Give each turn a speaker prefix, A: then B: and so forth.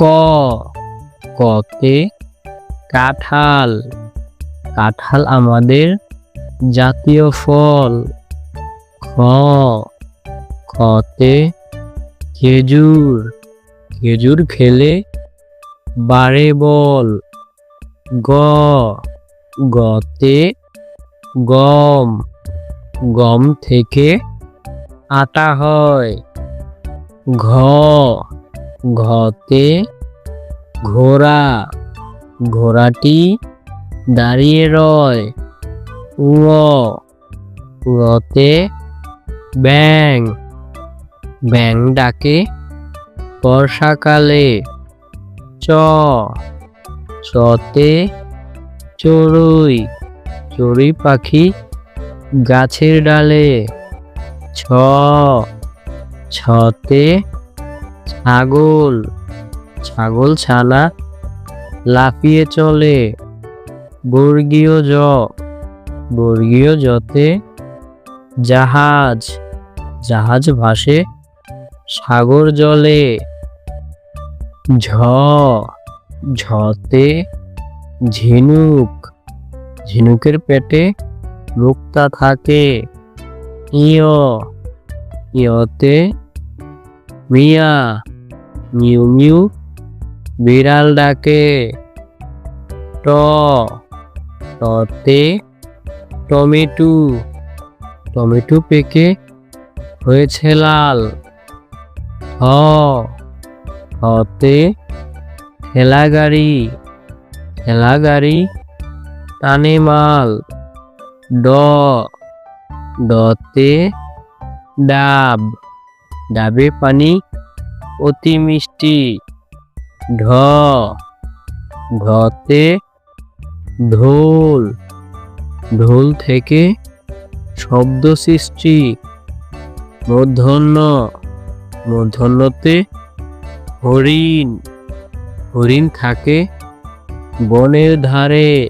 A: ক। কতে কাঁঠাল। কাঁঠাল আমাদের জাতীয় ফল। খ। খতে খেজুর। খেজুর খেলে বাড়ে বল। গ। গতে গম। গম থেকে আটা হয়। ঘ। ঘতে ঘোড়া, ঘোড়াটি দাঁড়িয়ে রয়। ঙতে ব্যাং ব্যাং ডাকে বর্ষাকালে। চ, চতে চড়ুই চড়ুই পাখি গাছের ডালে। ছ, ছতে ছাগল ছাগল ছানা লাফিয়ে চলে। বর্গীয় জ, বর্গীয় জতে জাহাজ জাহাজ ভাসে সাগর জলে। ঝ, ঝতে ঝিনুক, ঝিনুকের পেটে মুক্তা থাকে। ইয় ইয়তে মিয়া মিউ মিউ বিড়াল ডাকে। ট টতে টমেটো। টমেটো পেকে হয়েছে লাল। হ হতে ঠেলা গাড়ি ঠেলা গাড়ি টানে মাল। ড ডতে ডাব। ডাবে পানি অতি মিষ্টি। ঢ। ঢতে ঢোল। ঢোল থেকে শব্দ সৃষ্টি মূর্ধন্য মূর্ধন্যতে হরিণ। হরিণ থাকে বনের ধারে।